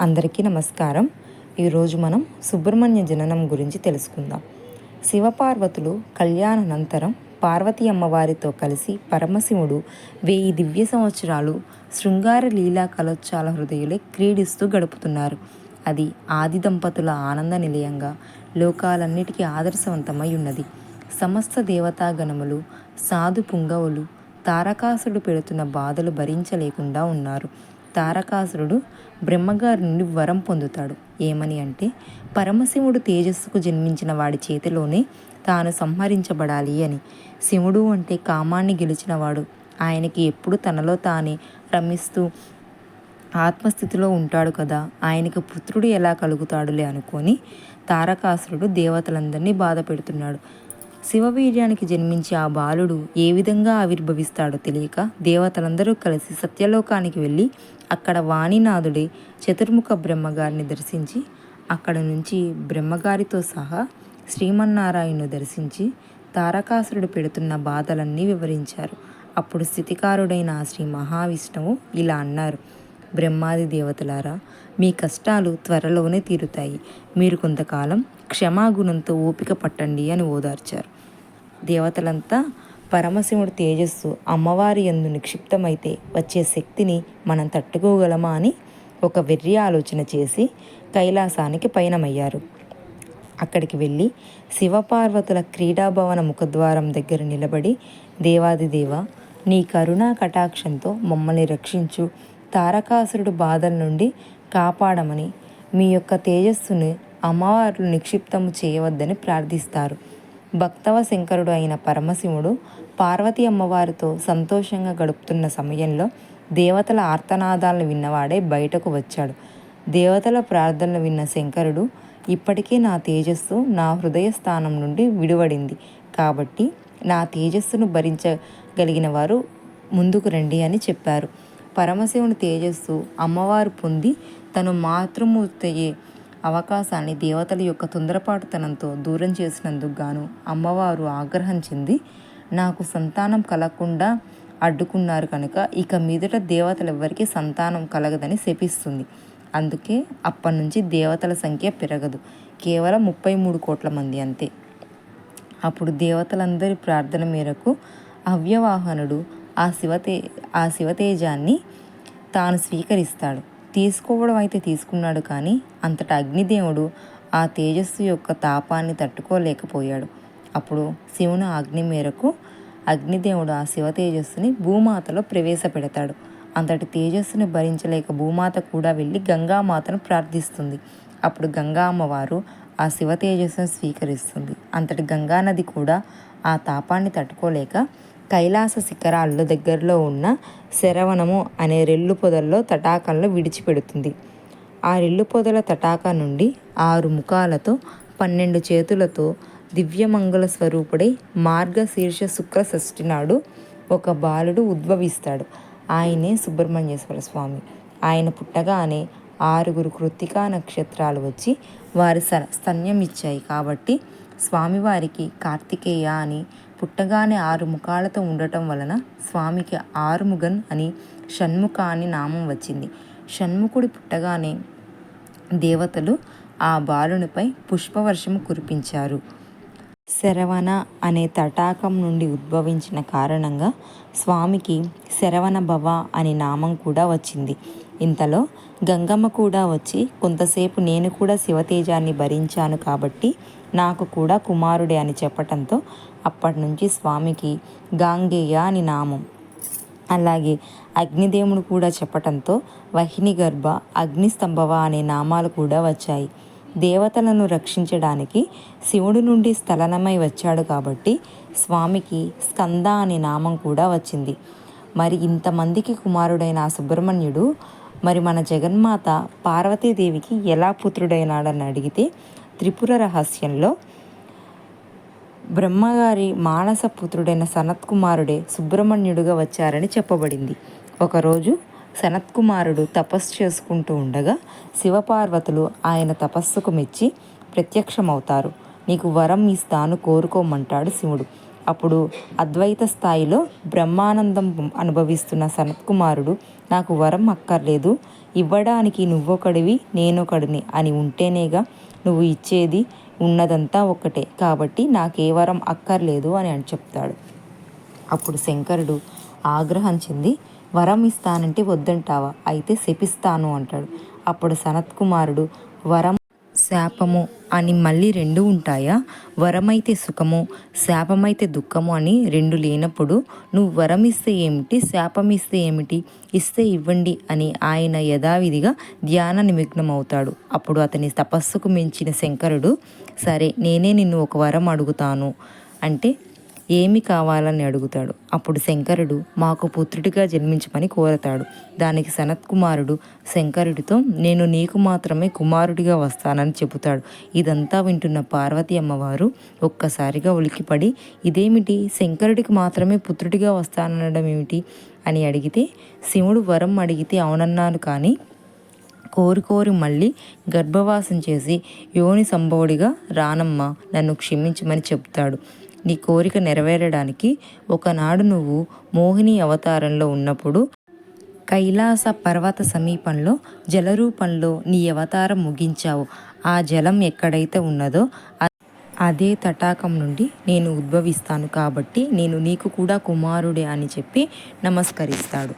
అందరికీ నమస్కారం. ఈరోజు మనం సుబ్రహ్మణ్య జననం గురించి తెలుసుకుందాం. శివపార్వతులు కళ్యాణానంతరం పార్వతీ అమ్మవారితో కలిసి పరమశివుడు వెయ్యి దివ్య సంవత్సరాలు శృంగార లీలా కలోత్సాల హృదయులే క్రీడిస్తూ గడుపుతున్నారు. అది ఆది దంపతుల ఆనంద నిలయంగా లోకాలన్నిటికీ ఆదర్శవంతమై ఉన్నది. సమస్త దేవతాగణములు సాధు పుంగవులు తారకాసుడు పెడుతున్న బాధలు భరించలేకుండా ఉన్నారు. తారకాసురుడు బ్రహ్మగారి నుండి వరం పొందుతాడు. ఏమని అంటే పరమశివుడు తేజస్సుకు జన్మించిన వాడి చేతిలోనే తాను సంహరించబడాలి అని. శివుడు అంటే కామాన్ని గెలిచినవాడు. ఆయనకి ఎప్పుడు తనలో తానే రమిస్తూ ఆత్మస్థితిలో ఉంటాడు కదా. ఆయనకు పుత్రుడు ఎలా కలుగుతాడులే అనుకొని తారకాసురుడు దేవతలందరినీ బాధ పెడుతున్నాడు. శివవీర్యానికి జన్మించి ఆ బాలుడు ఏ విధంగా ఆవిర్భవిస్తాడో తెలియక దేవతలందరూ కలిసి సత్యలోకానికి వెళ్ళి అక్కడ వాణినాథుడే చతుర్ముఖ బ్రహ్మగారిని దర్శించి అక్కడ నుంచి బ్రహ్మగారితో సహా శ్రీమన్నారాయణను దర్శించి తారకాసురుడు పెడుతున్న బాధలన్నీ వివరించారు. అప్పుడు స్థితికారుడైన శ్రీ మహావిష్ణువు ఇలా అన్నారు బ్రహ్మాది దేవతలారా మీ కష్టాలు త్వరలోనే తీరుతాయి. మీరు కొంతకాలం క్షమాగుణంతో ఓపిక పట్టండి అని ఓదార్చారు. దేవతలంతా పరమశివుడు తేజస్సు అమ్మవారి యందు నిక్షిప్తమైతే వచ్చే శక్తిని మనం తట్టుకోగలమా అని ఒక వెర్రి ఆలోచన చేసి కైలాసానికి పయనమయ్యారు. అక్కడికి వెళ్ళి శివపార్వతుల క్రీడాభవన ముఖద్వారం దగ్గర నిలబడి దేవాదిదేవ నీ కరుణా కటాక్షంతో మమ్మల్ని రక్షించు. తారకాసురుడు బాధల నుండి కాపాడమని మీ యొక్క తేజస్సును అమ్మవార్లు నిక్షిప్తము చేయవద్దని ప్రార్థిస్తారు. భక్తవ శంకరుడు అయిన పరమశివుడు పార్వతీ అమ్మవారితో సంతోషంగా గడుపుతున్న సమయంలో దేవతల ఆర్తనాదాలను విన్నవాడే బయటకు వచ్చాడు. దేవతల ప్రార్థనలు విన్న శంకరుడు ఇప్పటికే నా తేజస్సు నా హృదయ స్థానం నుండి విడివడింది. కాబట్టి నా తేజస్సును భరించగలిగిన వారు ముందుకు రండి అని చెప్పారు. పరమశివుని తేజస్సు అమ్మవారు పొంది తను మాతృమూర్తయ్యే అవకాశాన్ని దేవతల యొక్క తొందరపాటుతనంతో దూరం చేసినందుకు గాను అమ్మవారు ఆగ్రహం చెంది నాకు సంతానం కలగకుండా అడ్డుకున్నారు కనుక ఇక మీదట దేవతలు ఎవ్వరికీ సంతానం కలగదని శపిస్తుంది. అందుకే అప్పటి నుంచి దేవతల సంఖ్య పెరగదు. కేవలం ముప్పై మూడు కోట్ల మంది అంతే. అప్పుడు దేవతలందరి ప్రార్థన మేరకు అవ్యవాహనుడు ఆ శివతే ఆ శివతేజాన్ని తాను స్వీకరిస్తాడు. తీసుకోవడం అయితే తీసుకున్నాడు కానీ అంతటా అగ్నిదేవుడు ఆ తేజస్సు యొక్క తాపాన్ని తట్టుకోలేకపోయాడు. అప్పుడు శివుని అగ్ని మేరకు అగ్నిదేవుడు ఆ శివ తేజస్సుని భూమాతలో ప్రవేశపెడతాడు. అంతటి తేజస్సుని భరించలేక భూమాత కూడా వెళ్ళి గంగామాతను ప్రార్థిస్తుంది. అప్పుడు గంగా అమ్మవారు ఆ శివ తేజస్సును స్వీకరిస్తుంది. అంతటి గంగానది కూడా ఆ తాపాన్ని తట్టుకోలేక కైలాస శిఖరాల్లో దగ్గరలో ఉన్న శరవణము అనే రెల్లు పొదల్లో తటాకంలో విడిచిపెడుతుంది. ఆ రెల్లు పొదల తటాక నుండి ఆరు ముఖాలతో పన్నెండు చేతులతో దివ్యమంగళ స్వరూపుడై మార్గశీర్ష శుక్ర షష్ఠి నాడు ఒక బాలుడు ఉద్భవిస్తాడు. ఆయనే సుబ్రహ్మణ్యేశ్వర స్వామి. ఆయన పుట్టగానే ఆరుగురు కృత్తికా నక్షత్రాలు వచ్చి వారి స్తన్యం ఇచ్చాయి కాబట్టి స్వామివారికి కార్తికేయ అని పుట్టగానే ఆరు ముఖాలతో ఉండటం వలన స్వామికి ఆరుముగన్ అని షణ్ముఖ అని నామం వచ్చింది. షణ్ముఖుడి పుట్టగానే దేవతలు ఆ బాలునిపై పుష్పవర్షం కురిపించారు. శరవణ అనే తటాకం నుండి ఉద్భవించిన కారణంగా స్వామికి శరవణ భవ అనే నామం కూడా వచ్చింది. ఇంతలో గంగమ్మ కూడా వచ్చి కొంతసేపు నేను కూడా శివతేజాన్ని భరించాను కాబట్టి నాకు కూడా కుమారుడే అని చెప్పటంతో అప్పటి నుంచి స్వామికి గాంగేయ అని నామం. అలాగే అగ్నిదేవుడు కూడా చెప్పటంతో వహిని గర్భ అగ్నిస్తంభవ అనే నామాలు కూడా వచ్చాయి. దేవతలను రక్షించడానికి శివుడు నుండి స్థలనమై వచ్చాడు కాబట్టి స్వామికి స్కంద అనే నామం కూడా వచ్చింది. మరి ఇంతమందికి కుమారుడైన ఆ సుబ్రహ్మణ్యుడు మరి మన జగన్మాత పార్వతీదేవికి ఎలా పుత్రుడైనాడని అడిగితే త్రిపుర రహస్యంలో బ్రహ్మగారి మానస పుత్రుడైన సనత్కుమారుడే సుబ్రహ్మణ్యుడుగా వచ్చారని చెప్పబడింది. ఒకరోజు సనత్కుమారుడు తపస్సు చేసుకుంటూ ఉండగా శివపార్వతులు ఆయన తపస్సుకు మెచ్చి ప్రత్యక్షమవుతారు. నీకు వరం ఇస్తాను కోరుకోమంటాడు శివుడు. అప్పుడు అద్వైత స్థాయిలో బ్రహ్మానందం అనుభవిస్తున్న సనత్కుమారుడు నాకు వరం అక్కర్లేదు. ఇవ్వడానికి నువ్వొకడివి నేనొకడిని అని ఉంటేనేగా నువ్వు ఇచ్చేది ఉన్నదంతా ఒక్కటే. కాబట్టి నాకే వరం అక్కర్లేదు అని అని చెప్తాడు. అప్పుడు శంకరుడు ఆగ్రహం చెంది వరం ఇస్తానంటే వద్దంటావా? అయితే శపిస్తాను అంటాడు. అప్పుడు సనత్కుమారుడు వరం శాపము అని మళ్ళీ రెండు ఉంటాయా? వరమైతే సుఖము శాపమైతే దుఃఖము అని రెండు లేనప్పుడు నువ్వు వరం ఇస్తే ఏమిటి? శాపం ఇస్తే ఏమిటి? ఇస్తే ఇవ్వండి అని ఆయన యథావిధిగా ధ్యాన నిమగ్నం అవుతాడు అప్పుడు అతని తపస్సుకు మించిన శంకరుడు సరే నేనే నిన్ను ఒక వరం అడుగుతాను. అంటే ఏమి కావాలని అడుగుతాడు? అప్పుడు శంకరుడు మాకు పుత్రుడిగా జన్మించమని కోరతాడు. దానికి సనత్కుమారుడు శంకరుడితో నేను నీకు మాత్రమే కుమారుడిగా వస్తానని చెబుతాడు. ఇదంతా వింటున్న పార్వతి అమ్మవారు ఒక్కసారిగా ఉలికిపడి ఇదేమిటి? శంకరుడికి మాత్రమే పుత్రుడిగా వస్తాననడం ఏమిటి? అని అడిగితే శివుడు వరం అడిగితే అవునన్నాను కానీ కోరి కోరి మళ్ళీ గర్భవాసం చేసి యోని సంభవుడిగా రానమ్మ. నన్ను క్షమించమని చెప్తాడు. నీ కోరిక నెరవేరడానికి ఒకనాడు నువ్వు మోహిని అవతారంలో ఉన్నప్పుడు కైలాస పర్వత సమీపంలో జలరూపంలో నీ అవతారం ముగించావు. ఆ జలం ఎక్కడైతే ఉన్నదో అదే తటాకం నుండి నేను ఉద్భవిస్తాను కాబట్టి నేను నీకు కూడా కుమారుడే అని చెప్పి నమస్కరిస్తాడు.